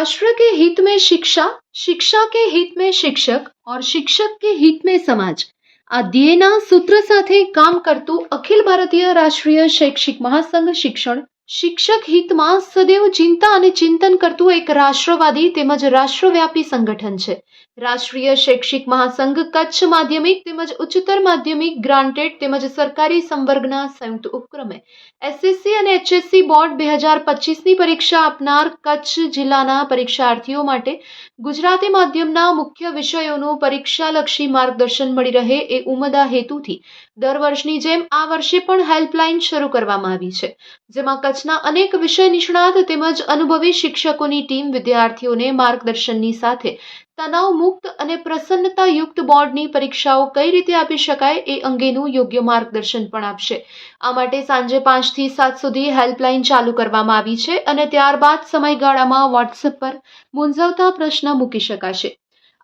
राष्ट्र के हित में शिक्षा शिक्षा के हित में शिक्षक और शिक्षक के हित में સમાજ આ ધ્યેયના સૂત્ર સાથે કામ કરતું અખિલ ભારતીય રાષ્ટ્રીય શૈક્ષિક મહાસંઘ શિક્ષણ શિક્ષક હિતમાં સદૈવ ચિંતા અને ચિંતન કરતું એક રાષ્ટ્રવાદી તેમજ રાષ્ટ્રવ્યાપી સંગઠન છે. રાષ્ટ્રીય શૈક્ષિક મહાસંઘ કચ્છ માધ્યમિક તેમજ ઉચ્ચતર માધ્યમિક ગ્રાન્ટેડ તેમજ સરકારી સંવર્ગના સંયુક્ત ઉપક્રમે એસએસસી અને એચએસસી બોર્ડ બે હજાર પચીસની પરીક્ષા આપનાર કચ્છ જિલ્લાના પરીક્ષાર્થીઓ માટે ગુજરાતી માધ્યમના મુખ્ય વિષયોનું પરીક્ષાલક્ષી માર્ગદર્શન મળી રહે એ ઉમદા હેતુથી દર વર્ષની જેમ આ વર્ષે પણ હેલ્પલાઇન શરૂ કરવામાં આવી છે, જેમાં કચ્છના અનેક વિષય નિષ્ણાત તેમજ અનુભવી શિક્ષકોની ટીમ વિદ્યાર્થીઓને માર્ગદર્શનની સાથે તણાવ મુક્ત અને પ્રસન્નતાયુક્ત બોર્ડની પરીક્ષાઓ કઈ રીતે આપી શકાય એ અંગેનું યોગ્ય માર્ગદર્શન પણ આપશે. આ માટે સાંજે પાંચથી સાત સુધી હેલ્પલાઇન ચાલુ કરવામાં આવી છે અને ત્યારબાદ સમયગાળામાં વોટ્સએપ પર મૂંઝવતા પ્રશ્ન મૂકી શકાશે.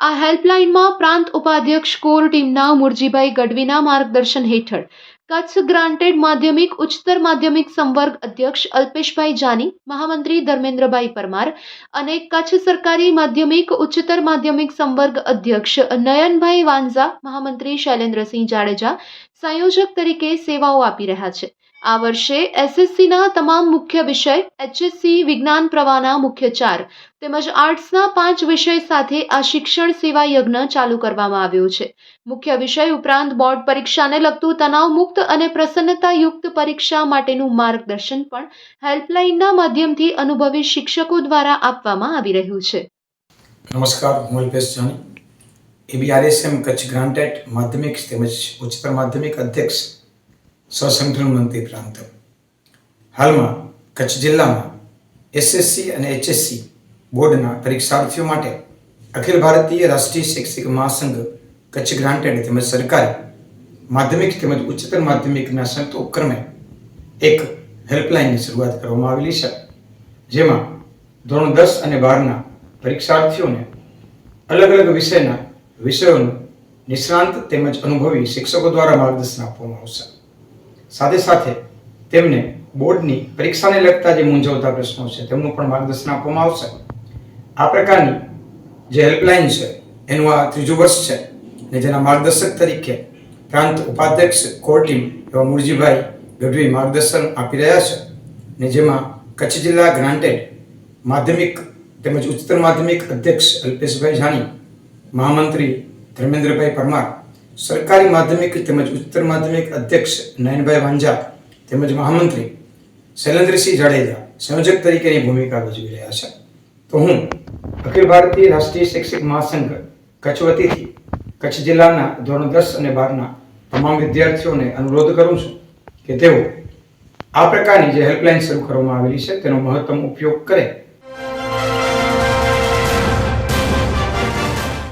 આ હેલ્પલાઇનમાં પ્રાંત ઉપાધ્યક્ષ કોર ટીમના મુરજીભાઈ ગઢવીના માર્ગદર્શન હેઠળ કચ્છ ગ્રાન્ટેડ માધ્યમિક, ઉચ્ચતર માધ્યમિક સંવર્ગ અધ્યક્ષ અલ્પેશભાઈ જાની, મહામંત્રી ધર્મેન્દ્રભાઈ પરમાર અને કચ્છ સરકારી માધ્યમિક, ઉચ્ચતર માધ્યમિક સંવર્ગ અધ્યક્ષ નયનભાઈ વાંઝા, મહામંત્રી શૈલેન્દ્રસિંહ જાડેજા સંયોજક તરીકે સેવાઓ આપી રહ્યા છે. આ વર્ષે એસએસસીના તમામ મુખ્ય વિષય, એચએસસી વિજ્ઞાન પ્રવાહના મુખ્ય ચાર તેમજ આર્ટ્સના પાંચ વિષય સાથે આ શિક્ષણ સેવા યજ્ઞ ચાલુ કરવામાં આવ્યો છે. મુખ્ય વિષય ઉપરાંત બોર્ડ પરીક્ષાને લગતું તણાવમુક્ત અને પ્રસન્નતાયુક્ત પરીક્ષા માટેનું માર્ગદર્શન પણ હેલ્પલાઇનના માધ્યમથી અનુભવી શિક્ષકો દ્વારા આપવામાં આવી રહ્યું છે. નમસ્કાર, હું Alpesh Jani A B R S M Kutch granted માધ્યમિક તેમજ ઉચ્ચતર માધ્યમિક અધ્યક્ષ સહસંગઠન મંત્રી પ્રાંત. હાલમાં કચ્છ જિલ્લામાં એસએસસી અને એચએસસી બોર્ડના પરીક્ષાર્થીઓ માટે અખિલ ભારતીય રાષ્ટ્રીય શૈક્ષિક મહાસંઘ કચ્છ ગ્રાન્ટેડ તેમજ સરકારી માધ્યમિક તેમજ ઉચ્ચતર માધ્યમિકના સંયુક્ત ઉપક્રમે એક હેલ્પલાઇનની શરૂઆત કરવામાં આવેલી છે. જેમાં ધોરણ દસ અને બારના પરીક્ષાર્થીઓને અલગ અલગ વિષયના વિષયોનું નિષ્ણાંત તેમજ અનુભવી શિક્ષકો દ્વારા માર્ગદર્શન આપવામાં આવશે. સાથે સાથે તેમને બોર્ડની પરીક્ષાને લગતા જે મૂંઝવતા પ્રશ્નો છે તેમનું પણ માર્ગદર્શન આપવામાં આવશે. આ પ્રકારની જે હેલ્પલાઇન છે, એનું આ ત્રીજું વર્ષ છે અને જેના માર્ગદર્શક તરીકે પ્રાંત ઉપાધ્યક્ષ કોર ટીમ એવા મુરજીભાઈ ગઢવી માર્ગદર્શન આપી રહ્યા છે ને જેમાં કચ્છ જિલ્લા ગ્રાન્ટેડ માધ્યમિક તેમજ ઉચ્ચતર માધ્યમિક અધ્યક્ષ અલ્પેશભાઈ જાણી, મહામંત્રી ધર્મેન્દ્રભાઈ પરમાર, સરકારી માધ્યમિક તેમજ ઉચ્ચતર માધ્યમિક અધ્યક્ષ નયનભાઈ વાંઝા તેમજ મહામંત્રી શૈલેન્દ્રસિંહ જાડેજા સંયોજક તરીકેની ભૂમિકા ભજવી રહ્યા છે. તો હું અખિલ ભારતીય રાષ્ટ્રીય શૈક્ષિક મહાસંઘ કચ્છ વતીથી કચ્છ જિલ્લાના ધોરણ દસ અને બારના તમામ વિદ્યાર્થીઓને અનુરોધ કરું છું કે તેઓ આ પ્રકારની જે હેલ્પલાઇન શરૂ કરવામાં આવેલી છે તેનો મહત્તમ ઉપયોગ કરે